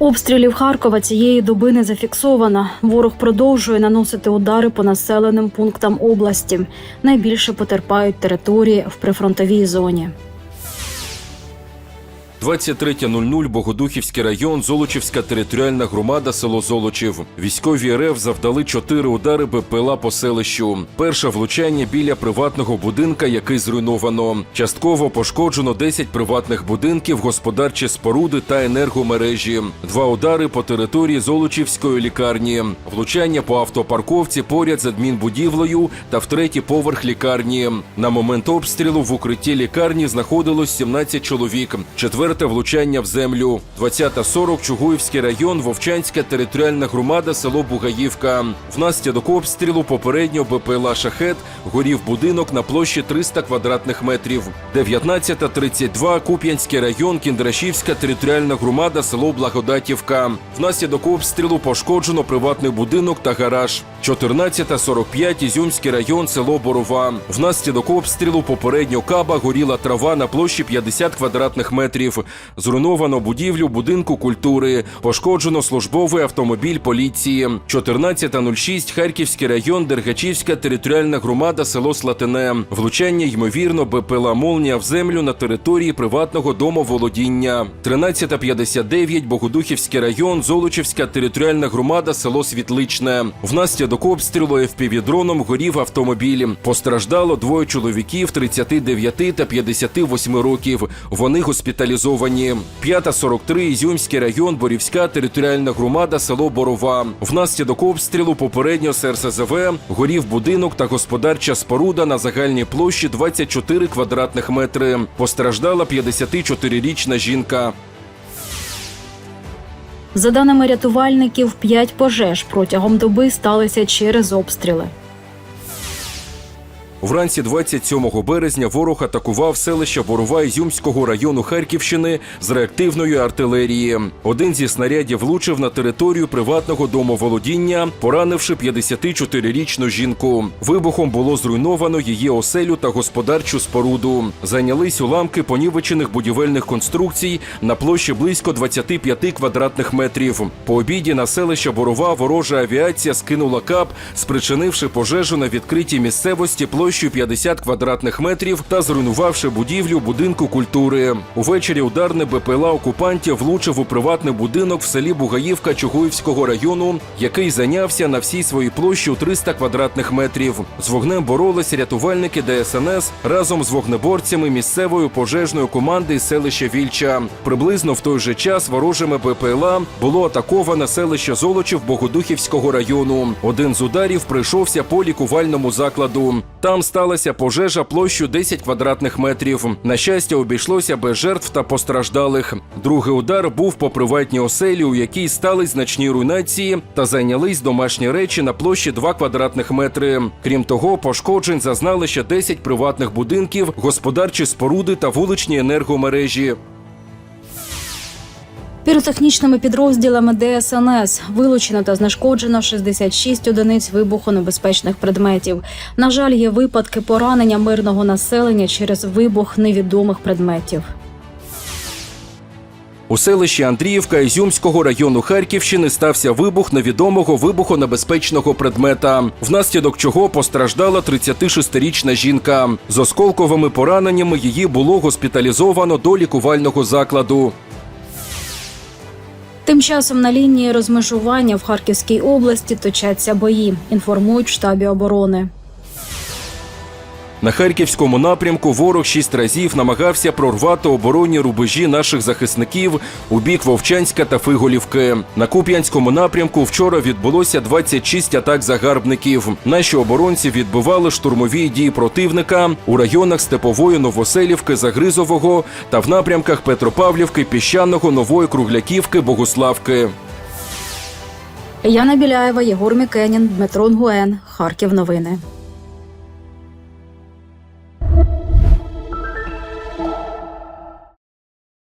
Обстрілів Харкова цієї доби не зафіксовано. Ворог продовжує наносити удари по населеним пунктам області. Найбільше потерпають території в прифронтовій зоні. 23.00 Богодухівський район, Золочівська територіальна громада, село Золочів. Військові РФ завдали чотири удари БПЛА по селищу. Перше влучання біля приватного будинка, який зруйновано. Частково пошкоджено 10 приватних будинків, господарчі споруди та енергомережі. Два удари по території Золочівської лікарні. Влучання по автопарковці поряд з адмінбудівлею та в третій поверх лікарні. На момент обстрілу в укритті лікарні знаходилось 17 чоловік. Четверте влучання в землю. 20.40 Чугуївський район, Вовчанська територіальна громада, село Бугаївка. Внаслідок обстрілу попередньо БПЛА «Шахет» горів будинок на площі 300 квадратних метрів. 19.32 Куп'янський район, Кіндрашівська територіальна громада, село Благодатівка. Внаслідок обстрілу пошкоджено приватний будинок та гараж. 14.45 Ізюмський район, село Борова. Внаслідок обстрілу попередньо каба горіла трава на площі 50 квадратних метрів. Зруйновано будівлю будинку культури. Пошкоджено службовий автомобіль поліції. 14.06 Харківський район, Дергачівська територіальна громада, село Слатине. Влучання ймовірно БПЛА «Молнія» в землю на території приватного домоволодіння. 13.59 Богодухівський район, Золочівська територіальна громада, село Світличне. Внаслідок обстрілу FPV-дроном горів автомобіль. Постраждало двоє чоловіків 39 та 58 років. Вони госпіталізовані. 5.43 Ізюмський район, Борівська територіальна громада, село Борова. Внаслідок обстрілу попередньо з РСЗВ горів будинок та господарча споруда на загальній площі 24 квадратних метри. Постраждала 54-річна жінка. За даними рятувальників, п'ять пожеж протягом доби сталися через обстріли. Вранці 27 березня ворог атакував селище Борова Ізюмського району Харківщини з реактивної артилерії. Один зі снарядів влучив на територію приватного домоволодіння, поранивши 54-річну жінку. Вибухом було зруйновано її оселю та господарчу споруду. Зайнялись уламки понівечених будівельних конструкцій на площі близько 25 квадратних метрів. По обіді на селище Борова ворожа авіація скинула кап, спричинивши пожежу на відкритій місцевості площею 50 квадратних метрів та зруйнувавши будівлю будинку культури. Увечері ударне БПЛА окупантів влучив у приватний будинок в селі Бугаївка Чугуївського району, який зайнявся на всій своїй площі у 300 квадратних метрів. З вогнем боролися рятувальники ДСНС разом з вогнеборцями місцевої пожежної команди із селища Вільча. Приблизно в той же час ворожими БПЛА було атаковане селище Золочів Богодухівського району. Один з ударів прийшовся по лікувальному закладу. Там сталася пожежа площу 10 квадратних метрів. На щастя, обійшлося без жертв та постраждалих. Другий удар був по приватній оселі, у якій стали значні руйнації та зайнялись домашні речі на площі 2 квадратних метри. Крім того, пошкоджень зазнали ще 10 приватних будинків, господарчі споруди та вуличні енергомережі. Піротехнічними підрозділами ДСНС вилучено та знешкоджено 66 одиниць вибухонебезпечних предметів. На жаль, є випадки поранення мирного населення через вибух невідомих предметів. У селищі Андріївка Ізюмського району Харківщини стався вибух невідомого вибухонебезпечного предмета, внаслідок чого постраждала 36-річна жінка. З осколковими пораненнями її було госпіталізовано до лікувального закладу. Тим часом на лінії розмежування в Харківській області точаться бої. Інформують в штабі оборони. На харківському напрямку ворог шість разів намагався прорвати оборонні рубежі наших захисників у бік Вовчанська та Фиголівки. На Куп'янському напрямку вчора відбулося 26 атак загарбників. Наші оборонці відбивали штурмові дії противника у районах Степової Новоселівки, Загризового та в напрямках Петропавлівки, Піщаного, Нової Кругляківки, Богуславки. Яна Біляєва, Єгор Мікенін, Дмитро Нгуен. Харків. Новини.